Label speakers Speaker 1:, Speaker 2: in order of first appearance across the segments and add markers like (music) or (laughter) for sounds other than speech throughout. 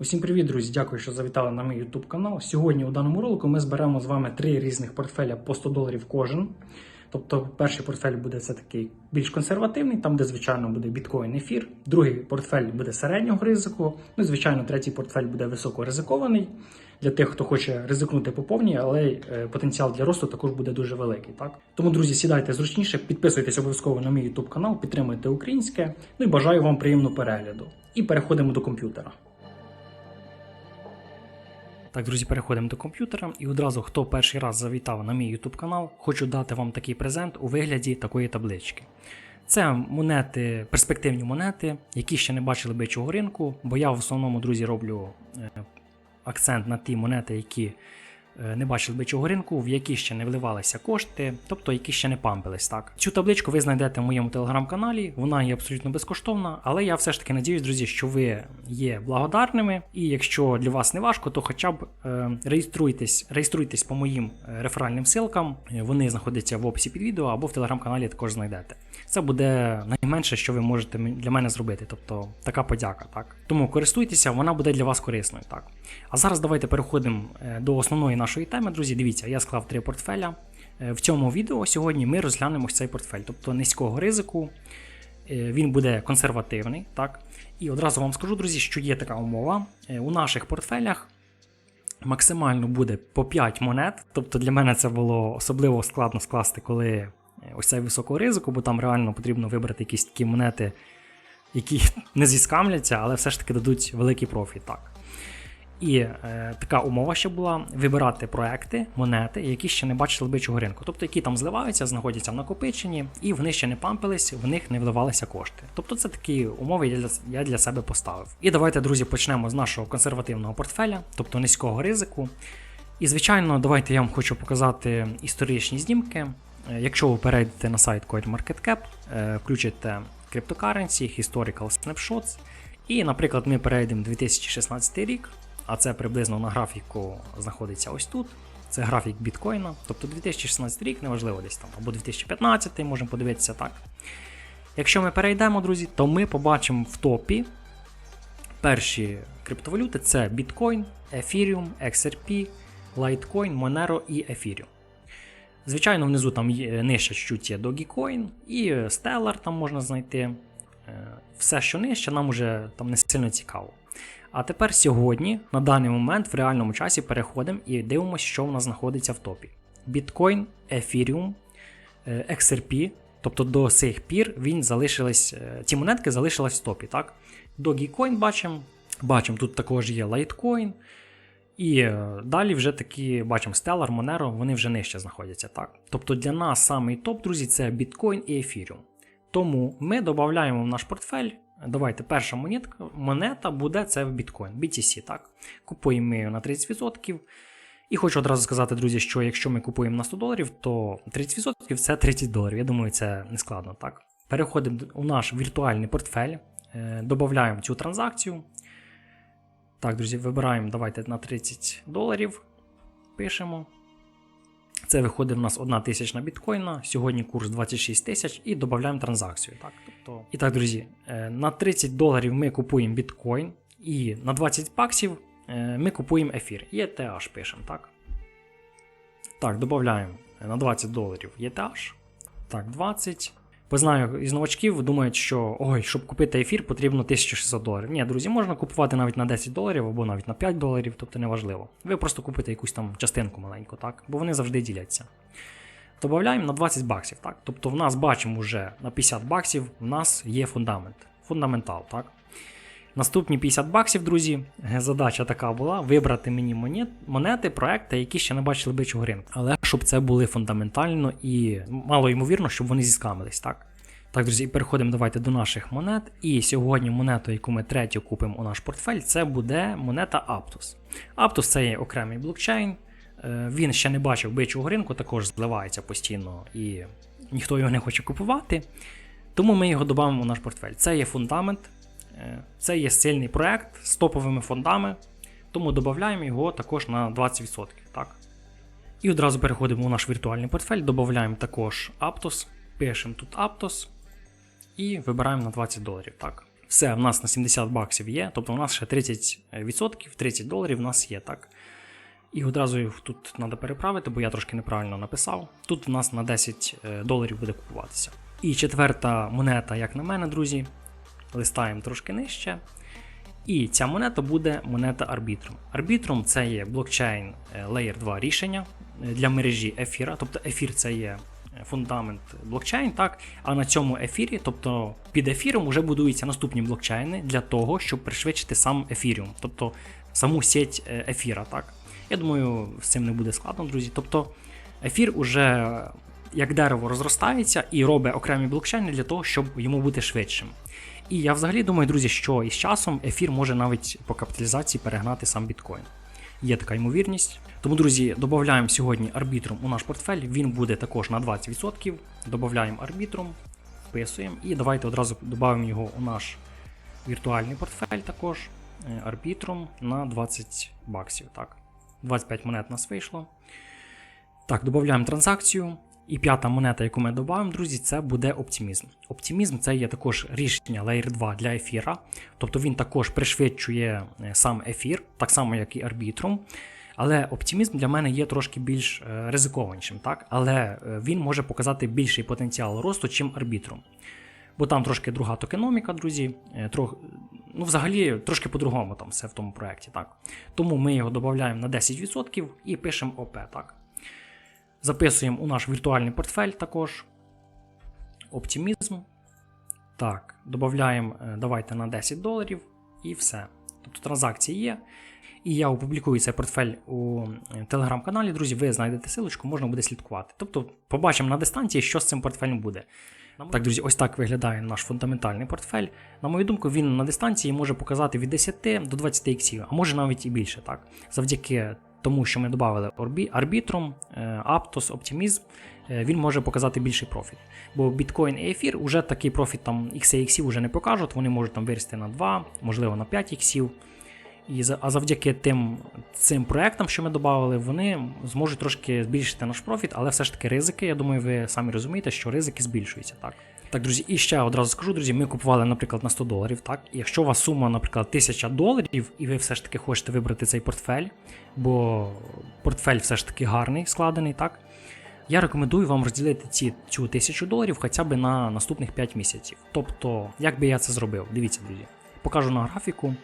Speaker 1: Усім привіт, друзі! Дякую, що завітали на мій YouTube канал. Сьогодні у даному ролику ми зберемо з вами три різних портфеля по 100 доларів кожен. Тобто, перший портфель буде це такий більш консервативний, там де звичайно буде біткоін ефір. Другий портфель буде середнього ризику. Ну і звичайно, третій портфель буде високоризикований для тих, хто хоче ризикнути по повній, але е, потенціал для росту також буде дуже великий. Так тому, друзі, сідайте зручніше, підписуйтесь обов'язково на мій YouTube канал, підтримуйте українське. Ну і бажаю вам приємного перегляду. І переходимо до комп'ютера. Так, друзі, переходимо до комп'ютера. І одразу, хто перший раз завітав на мій YouTube канал, хочу дати вам такий презент у вигляді такої таблички. Це монети, перспективні монети, які ще не бачили бичого ринку, бо я в основному, друзі, роблю е, акцент на ті монети, які не бачили бичого ринку, в які ще не вливалися кошти, тобто які ще не пампились. Так цю табличку ви знайдете в моєму телеграм-каналі. Вона є абсолютно безкоштовна, але я все ж таки надіюсь, друзі, що ви є благодарними. І якщо для вас не важко, то хоча б е, реєструйтесь, реєструйтесь по моїм е, реферальним ссылкам. Е, Вони знаходяться в описі під відео або в телеграм-каналі також знайдете. Це буде найменше, що ви можете для мене зробити, тобто така подяка. Так тому користуйтеся, вона буде для вас корисною. Так а зараз давайте переходимо е, до основної нашої теми, друзі. Дивіться, я склав три портфеля. Е, В цьому відео сьогодні ми розглянемо цей портфель, тобто низького ризику. Е, Він буде консервативний, так. І одразу вам скажу, друзі, що є така умова. Е, У наших портфелях максимально буде по 5 монет. Тобто для мене це було особливо складно скласти, коли ось цей високого ризику, бо там реально потрібно вибрати якісь такі монети, які (laughs) не зіскамляться, але все ж таки дадуть великий профіт. Так. І е, така умова ще була вибирати проекти, монети, які ще не бачили бичого ринку, тобто які там зливаються, знаходяться в накопиченні, і вони ще не пампились, в них не вливалися кошти. Тобто це такі умови я для, я для себе поставив. І давайте, друзі, почнемо з нашого консервативного портфеля, тобто низького ризику. І, звичайно, давайте я вам хочу показати історичні знімки. Е, Якщо ви перейдете на сайт CoinMarketCap, е, включите Cryptocurrency, Historical Snapshots, і, наприклад, ми перейдемо 2016 рік, а це приблизно на графіку знаходиться ось тут. Це графік біткоїна, тобто 2016 рік, неважливо десь там, або 2015, можемо подивитися так. Якщо ми перейдемо, друзі, то ми побачимо в топі перші криптовалюти це Bitcoin, Ethereum, XRP, Litecoin, Monero і Ethereum. Звичайно, внизу там є, нижче чуть є Dogecoin і Stellar там можна знайти. Е, Все, що нижче, нам уже там не сильно цікаво. А тепер сьогодні, на даний момент, в реальному часі переходимо і дивимося, що в нас знаходиться в топі. Bitcoin, Ethereum, е, XRP, тобто до сих пір він залишились, е, ці монетки залишились в топі. так? Dogecoin бачимо, бачимо, тут також є Litecoin. І е, далі вже такі бачимо Stellar, Monero, вони вже нижче знаходяться. так. Тобто для нас самий топ, друзі, це Bitcoin і Ethereum. Тому ми додаємо в наш портфель. Давайте перша монетка, монета буде це в Bitcoin, BTC, так. Купуємо ми її на 30%. І хочу одразу сказати, друзі, що якщо ми купуємо на 100 доларів, то 30% це 30 доларів. Я думаю, це не складно, так. Переходимо у наш віртуальний портфель, е, додаємо цю транзакцію. Так, друзі, вибираємо давайте на 30 доларів. Пишемо. Це виходить в нас 1 тисячна біткоїна. Сьогодні курс 26 тисяч і додаємо транзакцію. Так, тобто... І так, друзі, е, на 30 доларів ми купуємо біткоін, і на 20 баксів е, ми купуємо ефір. ETH пишемо, так? Так, додаємо на 20 доларів ETH. Так, 20. Бо знаю, із новачків думають, що ой, щоб купити ефір, потрібно 1600 доларів. Ні, друзі, можна купувати навіть на 10 доларів або навіть на 5 доларів, тобто неважливо. Ви просто купите якусь там частинку маленьку, так? Бо вони завжди діляться. Добавляємо на 20 баксів, так? Тобто в нас бачимо вже на 50 баксів, в нас є фундамент. Фундаментал, так? Наступні 50 баксів, друзі. Задача така була: вибрати мені монет, монети, проекти, які ще не бачили бичого ринку. Але щоб це були фундаментально і мало ймовірно, щоб вони зіскамились, так? Так, друзі, переходимо давайте до наших монет. І сьогодні монету, яку ми третю купимо у наш портфель, це буде монета Aptos. Aptos це є окремий блокчейн. Е, Він ще не бачив бичого ринку, також зливається постійно і ніхто його не хоче купувати. Тому ми його додамо у наш портфель. Це є фундамент. Е, Це є сильний проект з топовими фондами, тому додаємо його також на 20%. Так? І одразу переходимо у наш віртуальний портфель, додаємо також Aptos, пишемо тут Aptos і вибираємо на 20 доларів. Так? Все, в нас на 70 баксів є, тобто у нас ще 30%, 30 доларів в нас є, так. І одразу тут треба переправити, бо я трошки неправильно написав. Тут в нас на 10 е, доларів буде купуватися. І четверта монета, як на мене, друзі, листаємо трошки нижче. І ця монета буде монета Arbitrum. Arbitrum це є блокчейн е, Layer 2 рішення е, для мережі ефіра. Тобто ефір це є е, фундамент блокчейн, так? А на цьому ефірі, тобто під ефіром, вже будуються наступні блокчейни для того, щоб пришвидшити сам ефіріум, тобто саму сеть ефіра. так? Я думаю, з цим не буде складно, друзі. Тобто ефір уже як дерево розростається і робить окремі блокчейни для того, щоб йому бути швидшим. І я взагалі думаю, друзі, що із часом ефір може навіть по капіталізації перегнати сам біткоін. Є така ймовірність. Тому, друзі, додаємо сьогодні арбітрум у наш портфель. Він буде також на 20%. Додаємо арбітрум, вписуємо і давайте одразу додамо його у наш віртуальний портфель також. Е, Арбітрум на 20 баксів. Так. 25 монет у нас вийшло. Так, додаємо транзакцію. І п'ята монета, яку ми додаємо, друзі, це буде оптимізм. Оптимізм це є також рішення Layer 2 для ефіра. Тобто він також пришвидшує е, сам ефір, так само, як і Arbitrum. Але оптимізм для мене є трошки більш е, ризикованішим, так? але е, він може показати більший потенціал росту, чим Arbitrum. Бо там трошки друга токеноміка, друзі. Трох... Ну, взагалі, трошки по-другому там все в тому проєкті. так. Тому ми його додаємо на 10% і пишемо ОП. так. Записуємо у наш віртуальний портфель також. Оптимізм. Так, додаємо, е, давайте на 10 доларів і все. Тобто транзакції є. І я опублікую цей портфель у е, телеграм-каналі. Друзі, ви знайдете силочку, можна буде слідкувати. Тобто, побачимо на дистанції, що з цим портфелем буде. Так, друзі, ось так виглядає наш фундаментальний портфель. На мою думку, він на дистанції може показати від 10 до 20 іксів, а може навіть і більше. так. Завдяки тому, що ми додали орбі арбітром Aptos, Optimism, е, він може показати більший профіт. Бо біткоін і ефір вже такий профіт там XAX вже не покажуть, вони можуть там вирісти на 2, можливо на 5 іксів. І а завдяки тим цим проектам, що ми додали, вони зможуть трошки збільшити наш профіт, але все ж таки ризики. Я думаю, ви самі розумієте, що ризики збільшуються. Так, так, друзі, і ще одразу скажу, друзі, ми купували, наприклад, на 100 доларів. Так, і якщо у вас сума, наприклад, 1000 доларів, і ви все ж таки хочете вибрати цей портфель, бо портфель все ж таки гарний, складений, так. Я рекомендую вам розділити ці, цю 1000 доларів хоча б на наступних 5 місяців. Тобто, як би я це зробив? Дивіться, друзі, покажу на графіку.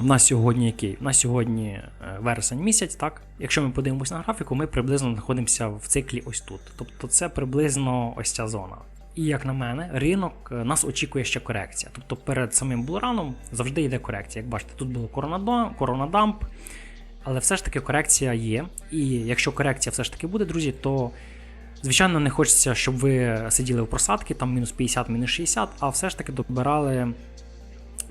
Speaker 1: У нас сьогодні який? У нас сьогодні е, вересень місяць, так? Якщо ми подивимося на графіку, ми приблизно знаходимося в циклі ось тут. Тобто це приблизно ось ця зона. І як на мене, ринок е, нас очікує ще корекція. Тобто перед самим булраном завжди йде корекція. Як бачите, тут було коронадамп, але все ж таки корекція є. І якщо корекція все ж таки буде, друзі, то звичайно не хочеться, щоб ви сиділи в просадки, там мінус 50, мінус 60, а все ж таки добирали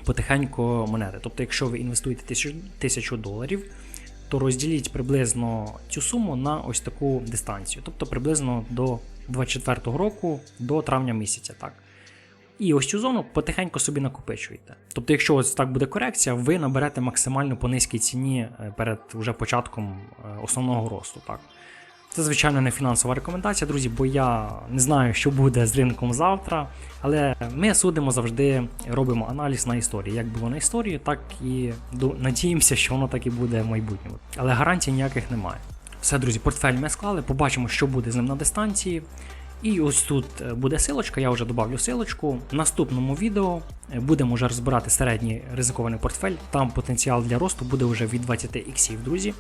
Speaker 1: потихеньку монети. Тобто, якщо ви інвестуєте 1000 1000 доларів, то розділіть приблизно цю суму на ось таку дистанцію, тобто приблизно до 24 року, до травня місяця. так. І ось цю зону потихеньку собі накопичуєте. Тобто, якщо ось так буде корекція, ви наберете максимально по низькій ціні е, перед вже початком е, основного росту. Так. Це, звичайно, не фінансова рекомендація, друзі, бо я не знаю, що буде з ринком завтра. Але ми судимо завжди, робимо аналіз на історії. Як було на історії, так і надіємося, що воно так і буде в майбутньому. Але гарантій ніяких немає. Все, друзі, портфель ми склали, побачимо, що буде з ним на дистанції. І ось тут е, буде силочка, я вже добавлю силочку. В наступному відео е, будемо вже розбирати середній ризикований портфель. Там потенціал для росту буде вже від 20 іксів, друзі.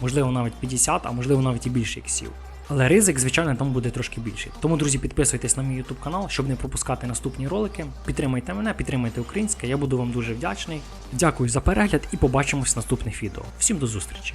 Speaker 1: Можливо, навіть 50, а можливо навіть і більше іксів. Але ризик, звичайно, там буде трошки більший. Тому, друзі, підписуйтесь на мій YouTube канал, щоб не пропускати наступні ролики. Підтримайте мене, підтримайте українське, я буду вам дуже вдячний. Дякую за перегляд і побачимось в наступних відео. Всім до зустрічі!